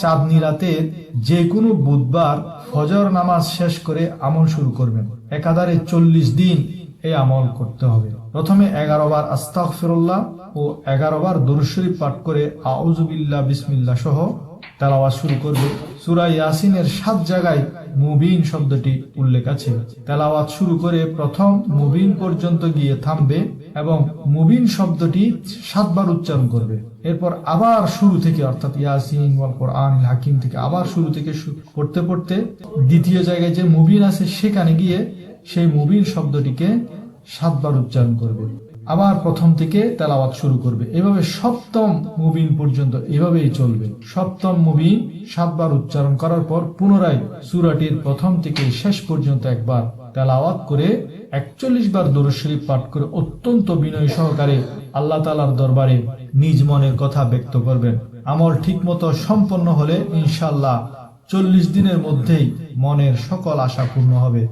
চাঁদনি রাতে যে কোনো বুধবার ফজর নামাজ শেষ করে আমল শুরু করবেন। একাধারে চল্লিশ দিন এই আমল করতে হবে। প্রথমে এগারো বার আস্তাক ফিরুল্লাহ ও এগারো বার দরুশরীফ পাঠ করে আউজুবিল্লা বিসমিল্লা সহ তেলাওয়াত শুরু করবে। সুরা ইয়াসিনের সাত জায়গায় মুবিন শব্দটি উল্লেখ আছে। তেলাওয়াত শুরু করে প্রথম মুবিন পর্যন্ত গিয়ে থামবে এবং মুবিন শব্দটি সাতবার উচ্চারণ করবে। এরপর আবার শুরু থেকে, অর্থাৎ ইয়াসিন ওয়াল কোরআন হাকিম থেকে আবার শুরু থেকে পড়তে পড়তে দ্বিতীয় জায়গায় যে মুবিন আছে সেখানে গিয়ে সেই মুবিন শব্দটিকে সাতবার উচ্চারণ করবে। আবার প্রথম থেকে তেলাওয়াত শুরু করবে। এভাবে সপ্তম মুবিন পর্যন্ত এভাবেই চলবে। সপ্তম মুবিন সাতবার উচ্চারণ করার পর পুনরায় সুরাটির প্রথম থেকে শেষ পর্যন্ত একবার তেলাওয়াত করে একচল্লিশ বার দরুদ শরীফ পাঠ করে অত্যন্ত বিনয় সহকারে আল্লাহ তালার দরবারে নিজ মনের কথা ব্যক্ত করবেন। আমল ঠিকমতো সম্পন্ন হলে ইনশাল্লাহ চল্লিশ দিনের মধ্যেই মনের সকল আশা পূর্ণ হবে।